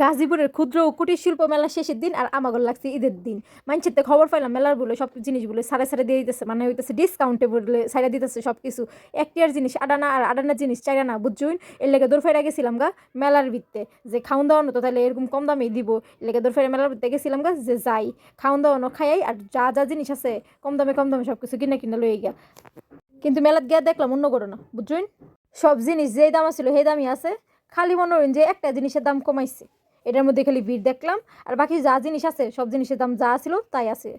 গাজীপুরের ক্ষুদ্র ও কুটির শিল্প মেলা শেষের দিন আর আমাগর লাগছে ঈদের দিন। মানছের তো খবর পাইলাম, মেলার বলে সব জিনিসগুলো সাড়ে সাড়ে দিয়ে দিতেছে মানে হইতেছে ডিসকাউন্টে বলে সাইডে দিতেছে সব কিছু একটিয়ার জিনিস, আডানা আর আডানার জিনিস চাইরানা বুঝছুন এর লেগে দৌড় ফেরা গেছিলাম গা মেলার ভিত্তে। যে খাওন দাওয়ানো তো তাহলে এরকম কম দামে দিব। এর লেগে দৌড় ফেরা মেলার ভিত্তে গেছিলাম গা যে যাই, খাওন দাওয়ানো খাইয়াই আর যা যা জিনিস আছে কম দামে কম দামে সব কিছু কিনে কিনে লয়ে গিয়া। কিন্তু মেলাত গিয়া দেখলাম অন্য ঘটনা বুঝছুন সব জিনিস যেই দাম আছিল সেই দামই আছে। খালি মনে হইন যে একটা জিনিসের দাম কমাইছে। এটার মধ্যে খালি ভিড় দেখলাম। আর বাকি যা জিনিস আছে, সব জিনিসের দাম যা ছিল তাই আছে।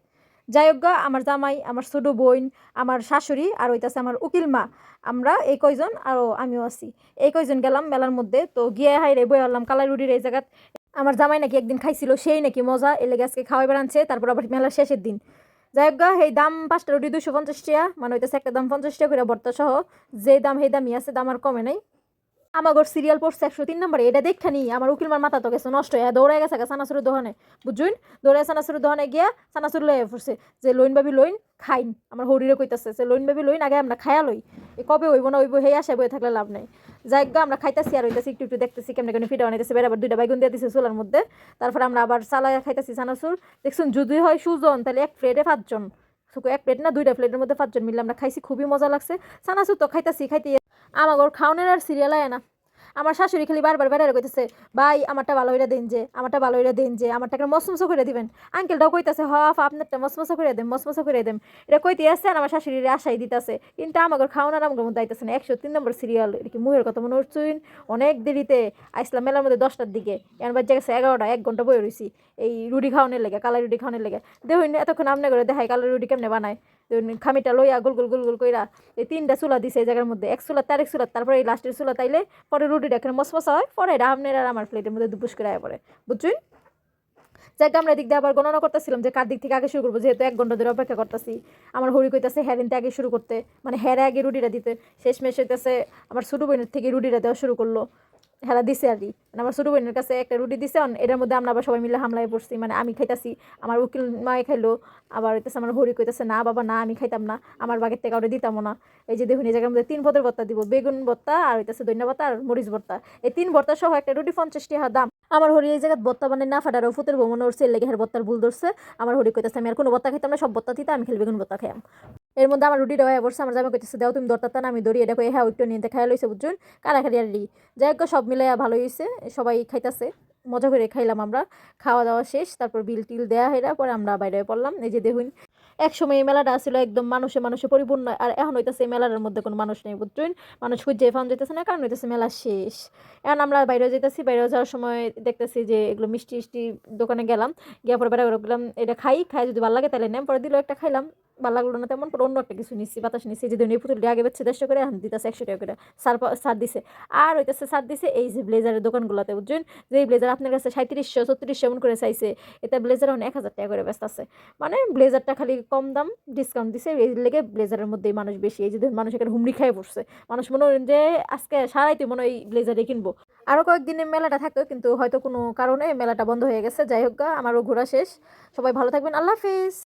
যাই হোক আমার জামাই, আমার ছোটো বোন, আমার শাশুড়ি আর ওইটাছে আমার উকিল মা। আমরা এই কয়জন আরও আমিও আছি। এই কয়জন গেলাম মেলার মধ্যে, তো গিয়ে হাই রে বই আনলাম কালারুডির এই জায়গাত। আমার জামাই নাকি একদিন খাইছিল, সেই নাকি মজা এলে আজকে খাওয়াই বেড়াচ্ছে তারপর আবার মেলার শেষের দিন। যাই হোক এই দাম পাঁচটা রুটি দুশো পঞ্চাশ টাকা মানে হইতেছে একটা দাম পঞ্চাশ টাকা করে বর্তা সহ। যে দাম সেই দামই আছে, দাম আর কমে নাই। আমাগর সিরিয়াল পড়ছে একশো তিন নম্বরে, এটা দেখা নি, আমার উকিলমার মাথা তো গেছে নষ্ট হয়ে দৌড়াই গেছে সানাসুরের দোকানে। বুঝুন দৌড়ায় সানাসুরের দোকানে গিয়া সানাসুর লয়ে পড়ছে যে লইন বাবি লইন, খাইন। আমার হরিরে কইতাছে, যে লইন বাবি লইন, আগে আমরা খায়া লই। এ কবে হইব না হইব হেই আসে বই থাকলে লাভ নাই। যাই গা আমরা খাইতাছি আর হইতাছি, একটু একটু দেখতেছি কেমনে কেমন ফিটা বানাইতেছে বের আবার দুইটা বাইগুন দিয়ে দিছে চুলার মধ্যে। তারপর আমরা আবার চালায় খাইতাছি সানাসুর। দেখছুন, যদি হয় সুজন, তাহলে এক প্লেটে পাঁচজন। এক প্লেট না, দুইটা প্লেটের মধ্যে পাঁচজন মিলে আমরা খাইছি, খুবই মজা লাগছে। সানাসুর তো খাইতাছি, খাইতে আমাগর খাওনের আর সিরিয়াল আয় না। আমার শাশুড়ি খালি বারবার বেড়ারে কইতেছে, ভাই, আমারটা ভালো হইরা দেন যে, আমারটা ভালো হইরা দেন যে, আমারটা একটা মসমসা করে দিবেন। আঙ্কেলটাও কইতাছে হফ আপনারটা মসমসা করে দেন, মসমসা করে দেন। এটা কইতে আসছে আর আমার শাশুড়ির আশাই দিতেছে। কিন্তু আমাকে খাওয়ানোর আমাকে মধ্যে আইতেছে না, একশো তিন নম্বর সিরিয়াল এটা কি মুহের কথা মনে হচ্ছুন অনেক দেরিতে আইসলাম মেলার মধ্যে দশটার দিকে। এর বাজে গেছে এগারোটা, এক ঘণ্টা বই রইছি। এই রুটি খাওয়ানোর লেগে কালা রুটি খাওয়ানোর লেগে। দেখুন, এতক্ষণ আমনে করে দেখাই কালা রুটি কেমনে বানায়। খামিটা লইয়া গোল গোল গোল গোল কইরা এই তিনটা চুলা দিছে এই জায়গার মধ্যে। এক চুলা তার এক চুলা, তারপরে এই লাস্টের চুলা তাইলে পরে রুটিটা এখানে মশমশা হয়, পরে এটা আপনার আর আমার প্লেটের মধ্যে দুপুস করে আয় পড়ে। বুঝছেন? যাক আমরা এদিক দিয়ে আবার গণনা করতেছিলাম যে কার দিক থেকে আগে শুরু করব, যেহেতু এক ঘণ্টা ধরে অপেক্ষা করতেছি। আমার হরি কইতাছে হ্যারিনতে আগে শুরু করতে। মানে হ্যারে আগে রুটিটা দিতে। শেষ মেশ হইতেছে, আমার ছোটো বোনের থেকে রুটিটা দেওয়া শুরু করল। হেরা দিছে আর কি। মানে আমার ছোটো বোনের কাছে একটা রুটি দিছে এটার মধ্যে আমরা আবার সবাই মিলে হামলায় পড়ছি। মানে আমি খাইতাছি, আমার উকিল মায়ে খাইলো, আবার হইতেছে আমার হরি কইতেছে, না বাবা, না, আমি খাইতাম না, আমার বাগের থেকে কাউরে দিতামও না। এই যে দেখুন, এই জায়গার মধ্যে তিন পদের ভর্তা দিব, বেগুন ভর্তা আর হইতেছে দৈন্য ভর্তা আর মরিচ ভর্তা। এই তিন ভর্তা সহ একটা রুটি পঞ্চাশ টাকা দাম। আমার হরি এই জায়গায় বত্তা বানাই না, ফাটার ফুতের বমন উঠছে লেগে হের বত্তার ভুল ধরছে। আমার হরি কইতেছে, আমি আর কোনো বত্তা খাইতাম না, সব বত্তা দিতে আমি খেলে বেগুন বত্তা খাইয়াম। এর মধ্যে আমার রুটি দেওয়া পড়ছে, আমার জামা কইতেছে, দাও তুমি দরতা না আমি দরি এটা কই হ্যাঁ ওইটা নিতে খাইয়া লইছে বুঝুন কারাখারি আর যাই হোক, সব মিলে ভালো হয়েছে সবাই খাইতেছে, মজা করে খাইলাম আমরা। খাওয়া দাওয়া শেষ, তারপর বিল টিল দেয়া হেরা পরে আমরা বাইরে পড়লাম, এই যে দেখুন। এক সময় এই মেলাটা ছিল একদম মানুষে মানুষে পরিপূর্ণ, আর এখন হইতেছে এই মেলার মধ্যে কোনো মানুষ নেই বুঝছেন? মানুষ খুঁজে ফাউন যেতেছে না, কারণ হইতেছে মেলা শেষ। এখন আমরা বাইরে যেতেছি বাইরে যাওয়ার সময় দেখতেছি যে এগুলো মিষ্টি মিষ্টি দোকানে গেলাম, গিয়ে পরে বেড়া গেলাম এটা খাই খাই যদি ভালো লাগে তাহলে নেম পরে দিল একটা খাইলাম। ভালো লাগল না তেমন, পরে অন্য একটা কিছু নিচ্ছি বাতাস নিচ্ছি যে এই পুতুলটি আগে বেচ্ছে দেড়শো করে, এখন দিতেছে একশো টাকা করে। সার সার দিছে। আর হইতেছে সার দিছে এই যে ব্লেজারের দোকানগুলোতে, বুঝছেন? যে এই ব্লেজার আপনার কাছে সাঁত্রিশশো ছত্রিশশো এমন করে চাইছে এটা ব্লেজার এখন এক হাজার টাকা করে ব্যস্ত আছে। মানে ব্লেজারটা খালি কম দাম ডিসকাউন্ট দিছে। এই লেগে ব্লেজারের মধ্যে মানুষ বেশি, এই যে মানুষ এখানে হুমড়ি খাই পড়ছে। মানুষ মনে হয় যে, আজকে সারাই সারাইতে মনে হয় ব্লেজারে কিনবো। আরও কয়েকদিনের মেলাটা থাকতো, কিন্তু হয়তো কোনো কারণে মেলাটা বন্ধ হয়ে গেছে। যাই হোক আমারও ঘোরা শেষ। সবাই ভালো থাকবেন। আল্লাহ হাফিজ।